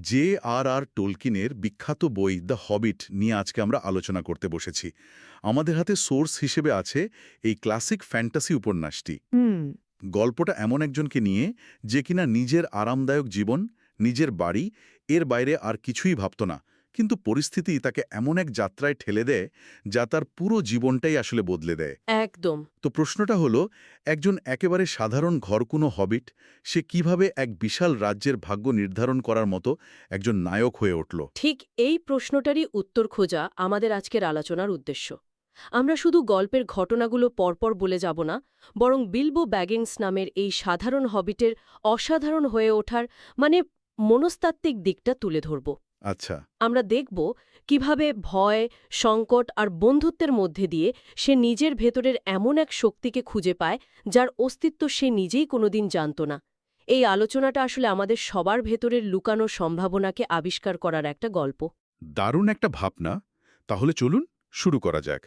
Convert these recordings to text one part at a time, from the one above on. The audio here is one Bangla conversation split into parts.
জে আর আর টোলকিনের বিখ্যাত বই দ্য হবিট নিয়ে আজকে আমরা আলোচনা করতে বসেছি। আমাদের হাতে সোর্স হিসেবে আছে এই ক্লাসিক ফ্যান্টাসি উপন্যাসটি। গল্পটা এমন একজনকে নিয়ে যে কিনা নিজের আরামদায়ক জীবন নিজের বাড়ি এর বাইরে আর কিছুই ভাবত না। কিন্তু পরিস্থিতি তাকে এমন এক যাত্রায় ঠেলে দেয় যা তার পুরো জীবনটাই আসলে বদলে দেয়। একদম। তো প্রশ্নটা হলো একজন একেবারে সাধারণ ঘরকুনো হবিট সে কীভাবে এক বিশাল রাজ্যের ভাগ্য নির্ধারণ করার মতো একজন নায়ক হয়ে উঠল? ঠিক এই প্রশ্নটারই উত্তর খোঁজা আমাদের আজকের আলোচনার উদ্দেশ্য। আমরা শুধু গল্পের ঘটনাগুলো পরপর বলে যাব না বরং বিলবো ব্যাগিংস নামের এই সাধারণ হবিটের অসাধারণ হয়ে ওঠার মানে মনস্তাত্ত্বিক দিকটা তুলে ধরব। আচ্ছা। আমরা দেখব কীভাবে ভয় সংকট আর বন্ধুত্বের মধ্যে দিয়ে সে নিজের ভেতরের এমন এক শক্তিকে খুঁজে পায় যার অস্তিত্ব সে নিজেই কোনোদিন জানত না। এই আলোচনাটা আসলে আমাদের সবার ভেতরের লুকানো সম্ভাবনাকে আবিষ্কার করার একটা গল্প। দারুণ একটা ভাবনা। তাহলে চলুন শুরু করা যাক।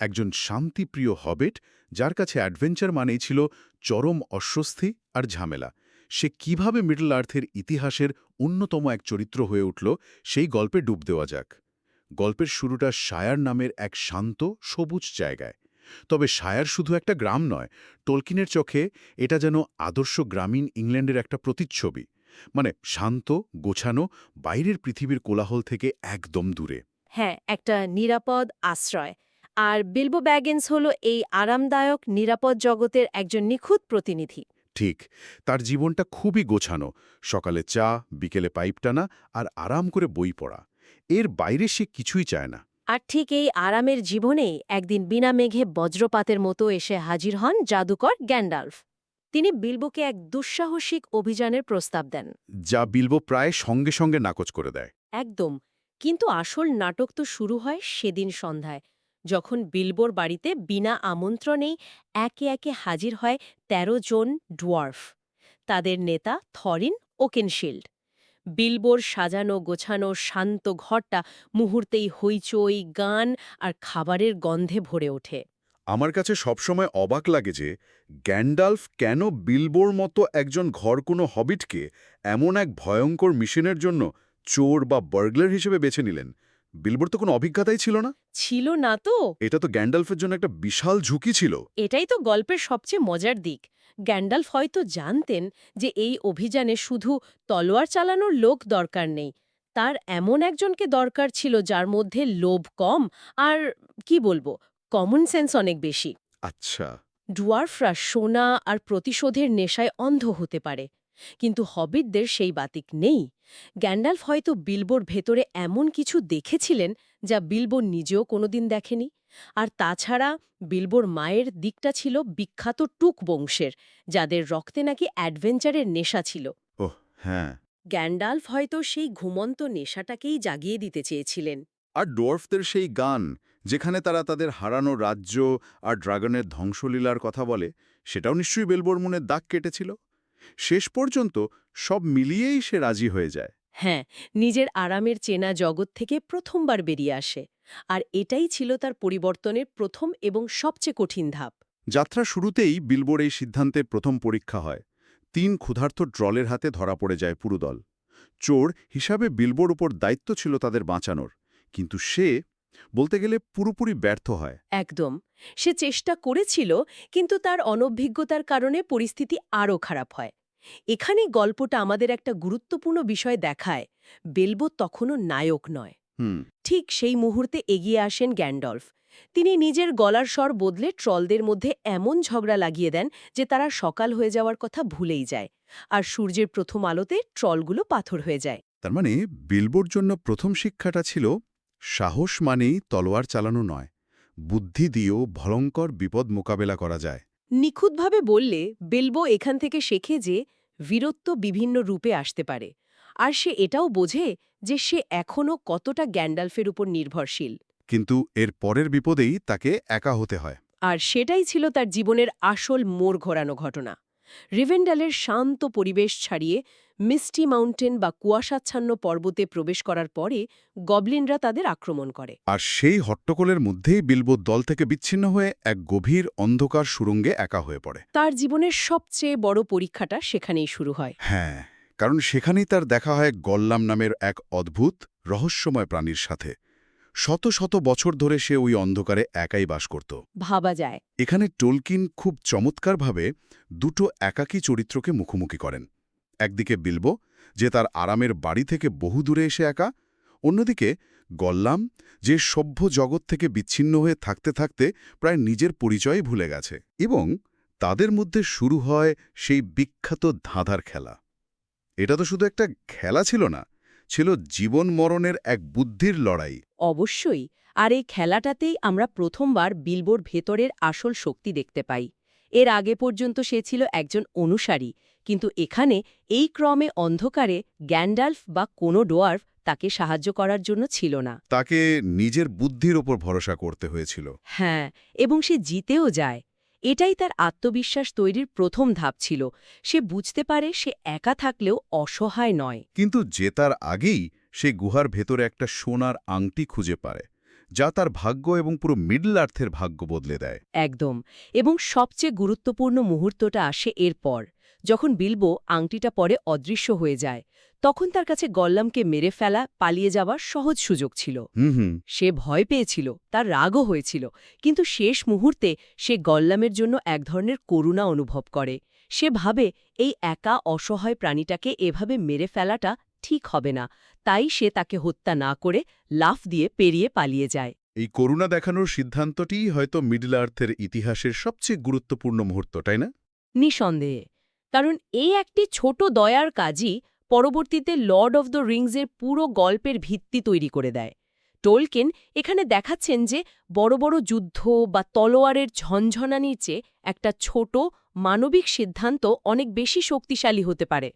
একজন শান্তিপ্রিয় হবেট যার কাছে অ্যাডভেঞ্চার মানেই ছিল চরম অস্বস্তি আর ঝামেলা। সে কীভাবে মিডল আর্থের ইতিহাসের অন্যতম এক চরিত্র হয়ে উঠল, সেই গল্পে ডুব দেওয়া যাক। গল্পের শুরুটা শায়ার নামের এক শান্ত, সবুজ জায়গায়। তবে শায়ার শুধু একটা গ্রাম নয়, টলকিনের চোখে এটা যেন আদর্শ গ্রামীণ ইংল্যান্ডের একটা প্রতিচ্ছবি। মানে শান্ত, গোছানো, বাইরের পৃথিবীর কোলাহল থেকে একদম দূরে। হ্যাঁ একটা নিরাপদ আশ্রয়। আর বিলবো ব্যাগেন্স হল এই আরামদায়ক, নিরাপদ জগতের একজন নিখুঁত প্রতিনিধি। ঠিক তার জীবনটা খুবই গোছানো। সকালে চা বিকেলে পাইপ টানা আর আরাম করে বই পড়া। এর বাইরে সে কিছুই চায় না। আর ঠিক এই আরামের জীবনেই একদিন বিনা মেঘে বজ্রপাতের মতো এসে হাজির হন জাদুকর গ্যান্ডালফ। তিনি বিলবোকে এক দুঃসাহসিক অভিযানের প্রস্তাব দেন। যা বিলবো প্রায় সঙ্গে সঙ্গে নাকচ করে দেয়। একদম কিন্তু আসল নাটক তো শুরু হয় সেদিন সন্ধ্যায়। যখন বিলবোর বাড়িতে বিনা আমন্ত্রণেই একে একে হাজির হয় ১৩ জন ডোয়ার্ফ। তাদের নেতা থরিন ওকেনশিল্ড। বিলবোর সাজানো গোছানো শান্ত ঘরটা মুহূর্তেই হইচই, গান আর খাবারের গন্ধে ভরে ওঠে। আমার কাছে সবসময় অবাক লাগে যে গ্যান্ডালফ কেন বিলবোর মতো একজন ঘর কোনো হবিটকে এমন এক ভয়ঙ্কর মিশনের জন্য চোর বা বার্গলার হিসেবে বেছে নিলেন। বিলবোর তো কোনো অভিজ্ঞতাই ছিল না। ছিল না তো। এটা তো গ্যান্ডালফের জন্য একটা বিশাল ঝুঁকি ছিল। এটাই তো গল্পের সবচেয়ে মজার দিক। গ্যান্ডালফ হয়তো জানতেন যে এই অভিযানে শুধু তলোয়ার চালানোর লোক দরকার নেই তার এমন একজনকে দরকার ছিল যার মধ্যে লোভ কম আর কি বলব কমন সেন্স অনেক বেশি। আচ্ছা। ডুয়ার্ফরা সোনা আর প্রতিশোধের নেশায় অন্ধ হতে পারে। কিন্তু হবিটদের সেই বাতিক নেই। গ্যান্ডালফ হয়তো বিলবোর ভেতরে এমন কিছু দেখেছিলেন যা বিলবো নিজেও কোনোদিন দেখেনি। আর তাছাড়া বিলবোর মায়ের দিকটা ছিল বিখ্যাত টুক বংশের যাদের রক্তে নাকি অ্যাডভেঞ্চারের নেশা ছিল। ওহ হ্যাঁ। গ্যান্ডালফ হয়তো সেই ঘুমন্ত নেশাটাকেই জাগিয়ে দিতে চেয়েছিলেন। আর ডোয়ার্ফদের সেই গান যেখানে তারা তাদের হারানো রাজ্য আর ড্রাগনের ধ্বংসলীলার কথা বলে সেটাও নিশ্চয়ই বেলবোর মনে দাগ কেটেছিল? শেষ পর্যন্ত সব মিলিয়েই সে রাজি হয়ে যায়। হ্যাঁ নিজের আরামের চেনা জগৎ থেকে প্রথমবার বেরিয়ে আসে আর এটাই ছিল তার পরিবর্তনের প্রথম এবং সবচেয়ে কঠিন ধাপ। যাত্রা শুরুতেই বিলবোর এই সিদ্ধান্তের প্রথম পরীক্ষা হয়। তিন ক্ষুধার্ত ড্রলের হাতে ধরা পড়ে যায় পুরো দল চোর হিসাবে বিলবোর উপর দায়িত্ব ছিল তাদের বাঁচানোর কিন্তু সে বলতে গেলে পুরোপুরি ব্যর্থ হয়। একদম। সে চেষ্টা করেছিল কিন্তু তার অনভিজ্ঞতার কারণে পরিস্থিতি আরও খারাপ হয়। এখানে গল্পটা আমাদের একটা গুরুত্বপূর্ণ বিষয় দেখায় বেলবো তখনও নায়ক নয়। হুম। ঠিক সেই মুহূর্তে এগিয়ে আসেন গ্যান্ডলফ। তিনি নিজের গলার স্বর বদলে ট্রলদের মধ্যে এমন ঝগড়া লাগিয়ে দেন যে তারা সকাল হয়ে যাওয়ার কথা ভুলেই যায় আর সূর্যের প্রথম আলোতে ট্রলগুলো পাথর হয়ে যায়। তার মানে বিলবোর জন্য প্রথম শিক্ষাটা ছিল সাহস মানেই তলোয়ার চালানো নয় বুদ্ধি দিয়েও ভয়ঙ্কর বিপদ মোকাবেলা করা যায়। নিখুঁতভাবে বললে বেলবো এখান থেকে শেখে যে বীরত্ব বিভিন্ন রূপে আসতে পারে। আর সে এটাও বোঝে যে সে এখনও কতটা গ্যান্ডালফের উপর নির্ভরশীল। কিন্তু এর পরের বিপদেই তাকে একা হতে হয়। আর সেটাই ছিল তার জীবনের আসল মোড় ঘোরানো ঘটনা। রিভেন্ডালের শান্ত পরিবেশ ছাড়িয়ে মিস্টি মাউন্টেন বা কুয়াশাচ্ছন্ন পর্বতে প্রবেশ করার পরে গবলিনরা তাদের আক্রমণ করে। আর সেই হট্টকলের মধ্যেই বিলবো দল থেকে বিচ্ছিন্ন হয়ে এক গভীর অন্ধকার সুরঙ্গে একা হয়ে পড়ে। তার জীবনের সবচেয়ে বড় পরীক্ষাটা সেখানেই শুরু হয়। হ্যাঁ কারণ সেখানেই তার দেখা হয় গল্লাম নামের এক অদ্ভুত রহস্যময় প্রাণীর সাথে। শত শত বছর ধরে সে ওই অন্ধকারে একাই বাস করত। ভাবা যায়। এখানে টোলকিন খুব চমৎকারভাবে দুটো একাকী চরিত্রকে মুখোমুখি করেন। একদিকে বিলবো, যে তার আরামের বাড়ি থেকে বহু দূরে এসে একা, অন্যদিকে গল্লাম, যে সভ্য জগৎ থেকে বিচ্ছিন্ন হয়ে থাকতে থাকতে প্রায় নিজের পরিচয়ই ভুলে গেছে এবং তাদের মধ্যে শুরু হয় সেই বিখ্যাত ধাঁধার খেলা। এটা তো শুধু একটা খেলা ছিল না, ছিল জীবন মরণের এক বুদ্ধির লড়াই। অবশ্যই, আর এই খেলাটাতেই আমরা প্রথমবার বিলবোর ভেতরের আসল শক্তি দেখতে পাই। এর আগে পর্যন্ত সে ছিল একজন অনুসারী কিন্তু এখানে এই ক্রমে অন্ধকারে গ্যান্ডাল্ফ বা কোনো ডোয়ার্ফ তাকে সাহায্য করার জন্য ছিল না। তাকে নিজের বুদ্ধির ওপর ভরসা করতে হয়েছিল। হ্যাঁ এবং সে জিতেও যায়। এটাই তার আত্মবিশ্বাস তৈরির প্রথম ধাপ ছিল। সে বুঝতে পারে সে একা থাকলেও অসহায় নয়। কিন্তু জেতার আগেই সে গুহার ভেতরে একটা সোনার আংটি খুঁজে পায় যা তার ভাগ্য এবং পুরো মিডল আর্থের ভাগ্য বদলে দেয়। একদম এবং সবচেয়ে গুরুত্বপূর্ণ মুহূর্তটা আসে এরপর। যখন বিলবো আংটিটা পরে অদৃশ্য হয়ে যায় তখন তার কাছে গল্লামকে মেরে ফেলা পালিয়ে যাওয়ার সহজ সুযোগ ছিল। সে ভয় পেয়েছিল তার রাগও হয়েছিল কিন্তু শেষ মুহূর্তে সে গল্লামের জন্য এক ধরনের করুণা অনুভব করে। সে ভাবে এই একা অসহায় প্রাণীটাকে এভাবে মেরে ফেলাটা ঠিক হবে না তাই সে তাকে হত্যা না করে লাফ দিয়ে পেরিয়ে পালিয়ে যায়। এই করুণা দেখানোর সিদ্ধান্তটিই হয়তো মিডল আর্থের ইতিহাসের সবচেয়ে গুরুত্বপূর্ণ মুহূর্ত তাই না? নিঃসন্দেহে। কারণ এই একটি ছোট দয়ার কাজই পরবর্তীতে লর্ড অব দ্য রিংসের পুরো গল্পের ভিত্তি তৈরি করে দেয়। টোলকেন এখানে দেখাচ্ছেন যে বড় বড় যুদ্ধ বা তলোয়ারের ঝনঝনানির চেয়ে একটা ছোট মানবিক সিদ্ধান্ত অনেক বেশি শক্তিশালী হতে পারে।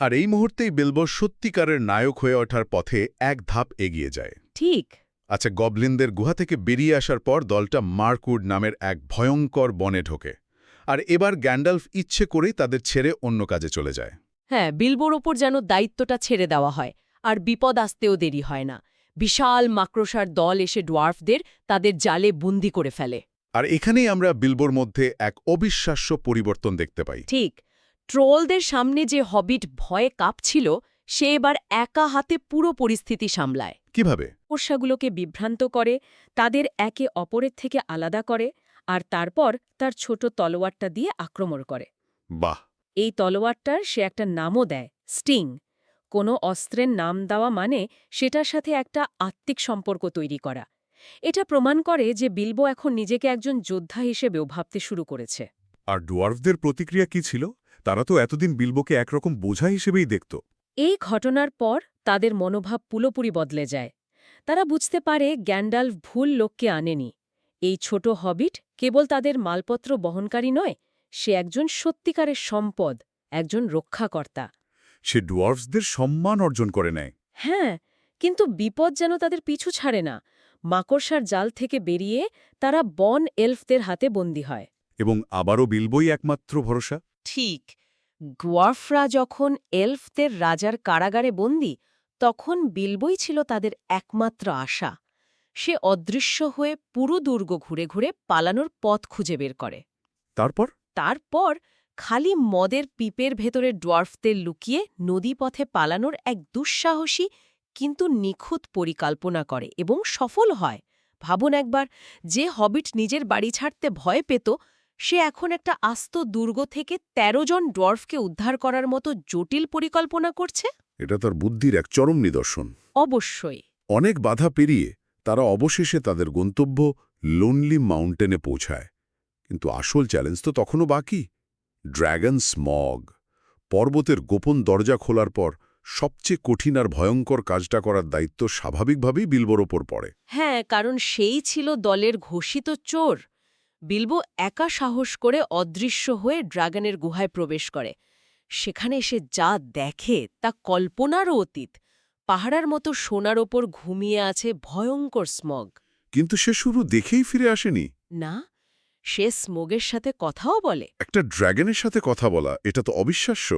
আর এই মুহূর্তেই বিলবো সত্যিকারের নায়ক হয়ে ওঠার পথে এক ধাপ এগিয়ে যায়। ঠিক। আচ্ছা গবলিনদের গুহা থেকে বেরিয়ে আসার পর দলটা মার্কউড নামের এক ভয়ঙ্কর বনে ঢোকে। আর এবার গ্যান্ডালফ ইচ্ছে করেই তাদের ছেড়ে অন্য কাজে চলে যায়। হ্যাঁ বিলবোর ওপর যেন দায়িত্বটা ছেড়ে দেওয়া হয় আর বিপদ আসতেও দেরি হয় না। বিশাল মাকড়সার দল এসে ডোয়ার্ফদের তাদের জালে বন্দি করে ফেলে। আর এখানেই আমরা বিলবোর মধ্যে এক অবিশ্বাস্য পরিবর্তন দেখতে পাই। ঠিক ট্রোলদের সামনে যে হবিট ভয়ে কাঁপছিল সে এবার একা হাতে পুরো পরিস্থিতি সামলায়। কীভাবে? পোষাগুলোকে বিভ্রান্ত করে তাদের একে অপরের থেকে আলাদা করে আর তারপর তার ছোট তলোয়ারটা দিয়ে আক্রমণ করে। বাহ! এই তলোয়ারটার সে একটা নামও দেয় স্টিং। কোনো অস্ত্রের নাম দেওয়া মানে সেটার সাথে একটা আত্মিক সম্পর্ক তৈরি করা। এটা প্রমাণ করে যে বিলবো এখন নিজেকে একজন যোদ্ধা হিসেবেও ভাবতে শুরু করেছে। আর ডোয়ার্ফদের প্রতিক্রিয়া কি ছিল? তারা তো এতদিন বিলবোকে একরকম বোঝা হিসেবেই দেখত। এই ঘটনার পর তাদের মনোভাব পুলোপুরি বদলে যায়। তারা বুঝতে পারে গ্যান্ডালফ ভুল লোককে আনেনি। এই ছোট হবিট কেবল তাদের মালপত্র বহনকারী নয় সে একজন সত্যিকারের সম্পদ একজন রক্ষাকর্তা। সে ডোয়ার্ফসদের সম্মান অর্জন করে নেয়। হ্যাঁ কিন্তু বিপদ যেন তাদের পিছু ছাড়ে না। মাকড়সার জাল থেকে বেরিয়ে তারা বন এলফদের হাতে বন্দী হয়। এবং আবারও বিলবই একমাত্র ভরসা? ঠিক গোয়ার্ফরা যখন এলফদের রাজার কারাগারে বন্দী তখন বিলবই ছিল তাদের একমাত্র আশা। সে অদৃশ্য হয়ে পুরো দুর্গ ঘুরে ঘুরে পালানোর পথ খুঁজে বের করে। তারপর? তারপর খালি মদের পিপের ভেতরে ডোয়ার্ফদের লুকিয়ে নদীপথে পালানোর এক দুঃসাহসী কিন্তু নিখুঁত পরিকল্পনা করে এবং সফল হয়। ভাবুন একবার যে হবিট নিজের বাড়ি ছাড়তে ভয় পেত সে এখন একটা আস্ত দুর্গ থেকে ১৩ জন ডোয়ার্ফকে উদ্ধার করার মতো জটিল পরিকল্পনা করছে? এটা তার বুদ্ধির এক চরম নিদর্শন। অবশ্যই। অনেক বাধা পেরিয়ে তারা অবশেষে তাদের গন্তব্য লোনলি মাউন্টেনে পৌঁছায়। কিন্তু আসল চ্যালেঞ্জ তো তখনও বাকি। ড্র্যাগন স্মগ পর্বতের গোপন দরজা খোলার পর সবচেয়ে কঠিন আর ভয়ঙ্কর কাজটা করার দায়িত্ব স্বাভাবিকভাবেই বিলবোর ওপর পড়ে। হ্যাঁ কারণ সেই ছিল দলের ঘোষিত চোর। বিলবো একা সাহস করে অদৃশ্য হয়ে ড্রাগনের গুহায় প্রবেশ করে। সেখানে সে যা দেখে তা কল্পনারও অতীত। পাহাড়ার মতো সোনার ওপর ঘুমিয়ে আছে ভয়ঙ্কর স্মগ। কিন্তু সে শুরু দেখেই ফিরে আসেনি। না সে স্মোগের সাথে কথাও বলে। একটা ড্র্যাগনের সাথে কথা বলা এটা তো অবিশ্বাস্য।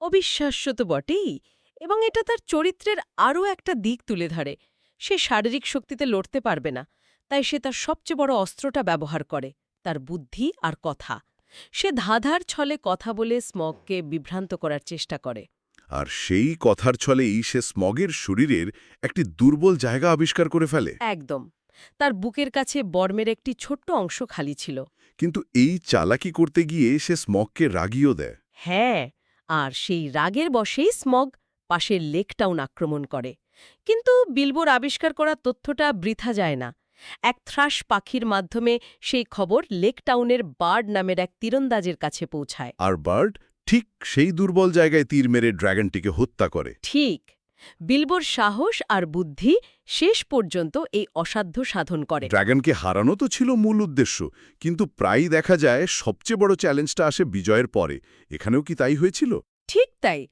অবিশ্বাস্য তো বটেই এবং এটা তার চরিত্রের আরও একটা দিক তুলে ধরে। সে শারীরিক শক্তিতে লড়তে পারবে না তাই সে তার সবচেয়ে বড় অস্ত্রটা ব্যবহার করে তার বুদ্ধি আর কথা। সে ধাঁধার ছলে কথা বলে স্মগকে বিভ্রান্ত করার চেষ্টা করে। আর সেই কথার ছলেই সে স্মগের শরীরের একটি দুর্বল জায়গা আবিষ্কার করে ফেলে। একদম। তার বুকের কাছে বর্মের একটি ছোট্ট অংশ খালি ছিল। কিন্তু এই চালাকি করতে গিয়ে সে স্মগকে রাগিয়েও দেয়। হ্যাঁ আর সেই রাগের বশেই স্মগ পাশের লেকটাউন আক্রমণ করে। কিন্তু বিলবোর আবিষ্কার করা তথ্যটা বৃথা যায় না। এক থ্রাস পাখির মাধ্যমে সেই খবর লেকটাউনের বার্ড নামের এক তীরন্দাজের কাছে পৌঁছায়। আর বার্ড ঠিক সেই দুর্বল জায়গায় তীর মেরে ড্র্যাগনটিকে হত্যা করে। ঠিক। বিলবোর সাহস আর বুদ্ধি শেষ পর্যন্ত এই অসাধ্য সাধন করে। ড্র্যাগনকে হারানো তো ছিল মূল উদ্দেশ্য কিন্তু প্রায়ই দেখা যায় সবচেয়ে বড় চ্যালেঞ্জটা আসে বিজয়ের পরে। এখানেও কি তাই হয়েছিল? ঠিক তাই।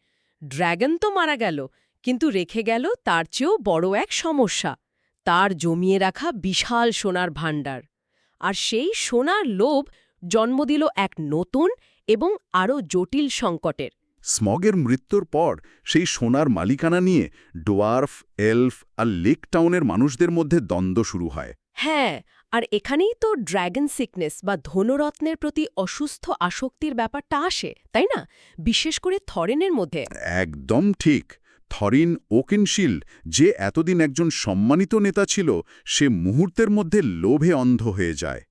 ড্র্যাগন তো মারা গেল কিন্তু রেখে গেল তার চেয়েও বড় এক সমস্যা। তার জমিয়ে রাখা বিশাল সোনার ভাণ্ডার। আর সেই সোনার লোভ জন্ম দিল এক নতুন এবং আরও জটিল সংকটের। স্মগের মৃত্যুর পর সেই সোনার মালিকানা নিয়ে ডোয়ার্ফ এলফ আর লেক টাউনের মানুষদের মধ্যে দ্বন্দ্ব শুরু হয়। হ্যাঁ আর এখানেই তো ড্র্যাগন সিকনেস বা ধনরত্নের প্রতি অসুস্থ আসক্তির ব্যাপারটা আসে তাই না? বিশেষ করে থরেনের মধ্যে। একদম ঠিক। থরিন ওকেনশিল্ড যে এতদিন একজন সম্মানিত নেতা ছিল সে মুহূর্তের মধ্যে লোভে অন্ধ হয়ে যায়।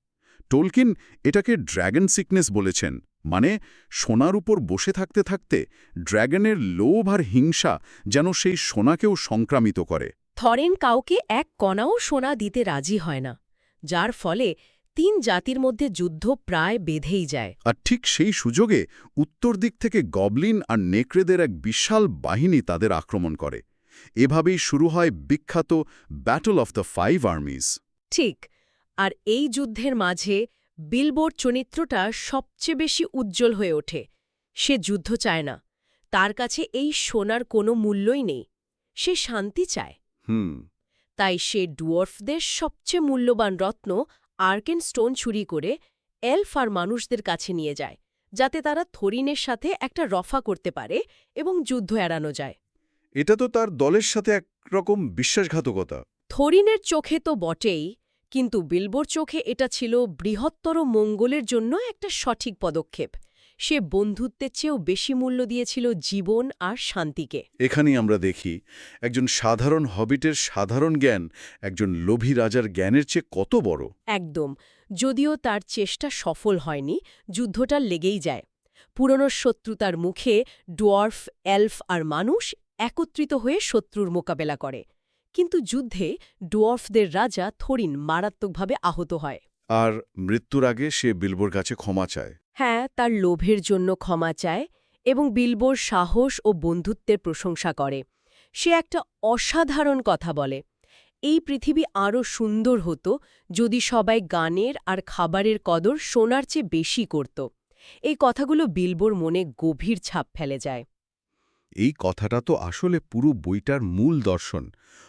টোলকিন এটাকে ড্র্যাগন সিকনেস বলেছেন মানে সোনার উপর বসে থাকতে থাকতে ড্র্যাগনের লোভ আর হিংসা যেন সেই সোনাকেও সংক্রামিত করে। থরেন কাউকে এক কণাও সোনা দিতে রাজি হয় না যার ফলে তিন জাতির মধ্যে যুদ্ধ প্রায় বেঁধেই যায়। আর ঠিক সেই সুযোগে উত্তর দিক থেকে গবলিন আর নেকড়েদের এক বিশাল বাহিনী তাদের আক্রমণ করে। এভাবেই শুরু হয় বিখ্যাত battle of the five armies ঠিক আর এই যুদ্ধের মাঝে বিলবোর চরিত্রটা সবচেয়ে বেশি উজ্জ্বল হয়ে ওঠে। সে যুদ্ধ চায় না। তার কাছে এই সোনার কোনো মূল্যই নেই। সে শান্তি চায়। হুম। তাই সে ডুয়ার্ফদের সবচেয়ে মূল্যবান রত্ন আর্কেন স্টোন চুরি করে এলফ আর মানুষদের কাছে নিয়ে যায় যাতে তারা থরিনের সাথে একটা রফা করতে পারে এবং যুদ্ধ এড়ানো যায়। এটা তো তার দলের সাথে একরকম বিশ্বাসঘাতকতা। থরিনের চোখে তো বটেই কিন্তু বিলবোর চোখে এটা ছিল বৃহত্তর মঙ্গলের জন্য একটা সঠিক পদক্ষেপ। সে বন্ধুত্বের চেয়েও বেশি মূল্য দিয়েছিল জীবন আর শান্তিকে। এখানেই আমরা দেখি একজন সাধারণ হবিটের সাধারণ জ্ঞান একজন লোভী রাজার জ্ঞানের চেয়ে কত বড়? একদম। যদিও তার চেষ্টা সফল হয়নি যুদ্ধটা লেগেই যায়। পুরনো শত্রুতার মুখে ডোয়ার্ফ এলফ আর মানুষ একত্রিত হয়ে শত্রুর মোকাবেলা করে। কিন্তু যুদ্ধে ডুয়ার্ফদের রাজা থরিন মারাত্মকভাবে আহত হয়। আর মৃত্যুর আগে সে বিলবোর কাছে ক্ষমা চায়। হ্যাঁ তার লোভের জন্য ক্ষমা চায় এবং বিলবোর সাহস ও বন্ধুত্বের প্রশংসা করে। সে একটা অসাধারণ কথা বলে। এই পৃথিবী আরও সুন্দর হতো যদি সবাই গানের আর খাবারের কদর সোনার চেয়ে বেশি করত। এই কথাগুলো বিলবোর মনে গভীর ছাপ ফেলে যায়। এই কথাটা তো আসলে পুরো বইটার মূল দর্শন।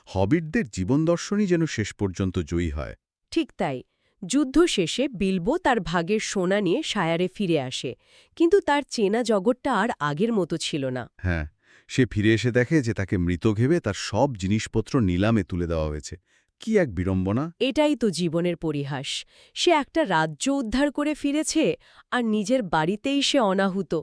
হবিটদের জীবন দর্শনই যেন শেষ পর্যন্ত জয়ী হয়। ঠিক তাই। যুদ্ধ শেষে বিলবো তার ভাগের সোনা নিয়ে সায়ারে ফিরে আসে। কিন্তু তার চেনা জগৎটা আর আগের মতো ছিল না। হ্যাঁ সে ফিরে এসে দেখে যে তাকে মৃত ঘেবে তার সব জিনিসপত্র নিলামে তুলে দেওয়া হয়েছে। কি এক বিড়ম্বনা? এটাই তো জীবনের পরিহাস। সে একটা রাজ্য উদ্ধার করে ফিরেছে আর নিজের বাড়িতেই সে অনাহুত।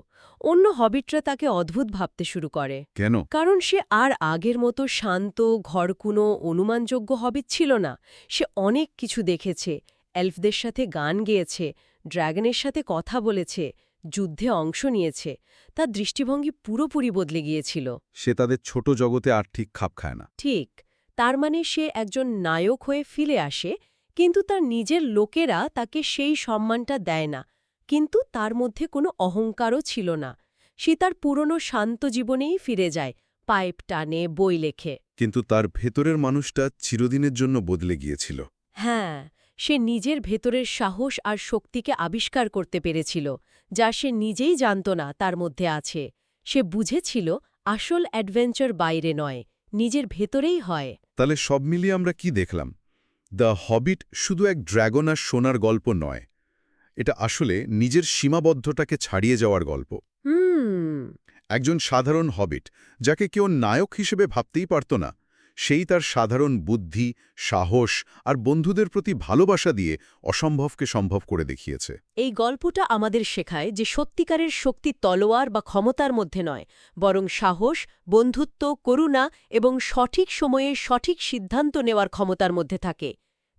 অন্য হবিটরা তাকে অদ্ভুত ভাবতে শুরু করে। কেন? কারণ সে আর আগের মতো শান্ত ঘরকুনো অনুমানযোগ্য হবিট ছিল না। সে অনেক কিছু দেখেছে। এলফদের সাথে গান গেয়েছে ড্র্যাগনের সাথে কথা বলেছে যুদ্ধে অংশ নিয়েছে। তার দৃষ্টিভঙ্গি পুরোপুরি বদলে গিয়েছিল। সে তাদের ছোট জগতে আর ঠিক খাপ খায় না। ঠিক। তার মানে সে একজন নায়ক হয়ে ফিরে আসে কিন্তু তার নিজের লোকেরা তাকে সেই সম্মানটা দেয় না। কিন্তু তার মধ্যে কোনো অহংকারও ছিল না। সে তার পুরনো শান্ত জীবনেই ফিরে যায় পাইপ টানে বই লেখে। কিন্তু তার ভেতরের মানুষটা চিরদিনের জন্য বদলে গিয়েছিল। হ্যাঁ সে নিজের ভেতরের সাহস আর শক্তিকে আবিষ্কার করতে পেরেছিল যা সে নিজেই জানত না তার মধ্যে আছে। সে বুঝেছিল আসল অ্যাডভেঞ্চার বাইরে নয় নিজের ভেতরেই হয়। তাহলে সব মিলিয়ে আমরা কি দেখলাম? দ্য হবিট শুধু এক ড্র্যাগন আর সোনার গল্প নয় এটা আসলে নিজের সীমাবদ্ধটাকে ছাড়িয়ে যাওয়ার গল্প। একজন সাধারণ হবিট যাকে কেউ নায়ক হিসেবে ভাবতেই পারত না সেই তার সাধারণ বুদ্ধি সাহস আর বন্ধুদের প্রতি ভালোবাসা দিয়ে অসম্ভবকে সম্ভব করে দেখিয়েছে। এই গল্পটা আমাদের শেখায় যে সত্যিকারের শক্তি তলোয়ার বা ক্ষমতার মধ্যে নয় বরং সাহস বন্ধুত্ব করুণা এবং সঠিক সময়ে সঠিক সিদ্ধান্ত নেওয়ার ক্ষমতার মধ্যে থাকে।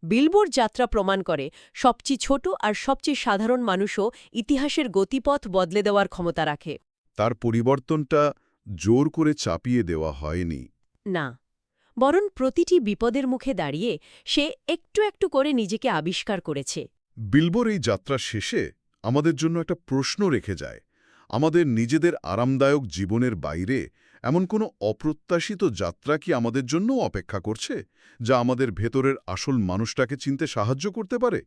বিলবোর যাত্রা প্রমাণ করে সবচেয়ে ছোট আর সবচেয়ে সাধারণ মানুষও ইতিহাসের গতিপথ বদলে দেওয়ার ক্ষমতা রাখে। তার পরিবর্তনটা জোর করে চাপিয়ে দেওয়া হয়নি। না। বরং প্রতিটি বিপদের মুখে দাঁড়িয়ে সে একটু একটু করে নিজেকে আবিষ্কার করেছে। বিলবোর এই যাত্রা শেষে আমাদের জন্য একটা প্রশ্ন রেখে যায়। আমাদের নিজেদের আরামদায়ক জীবনের বাইরে এমন কোনো অপ্রত্যাশিত যাত্রা কি আমাদের জন্য অপেক্ষা করছে, যা আমাদের ভেতরের আসল মানুষটাকে চিনতে সাহায্য করতে পারে?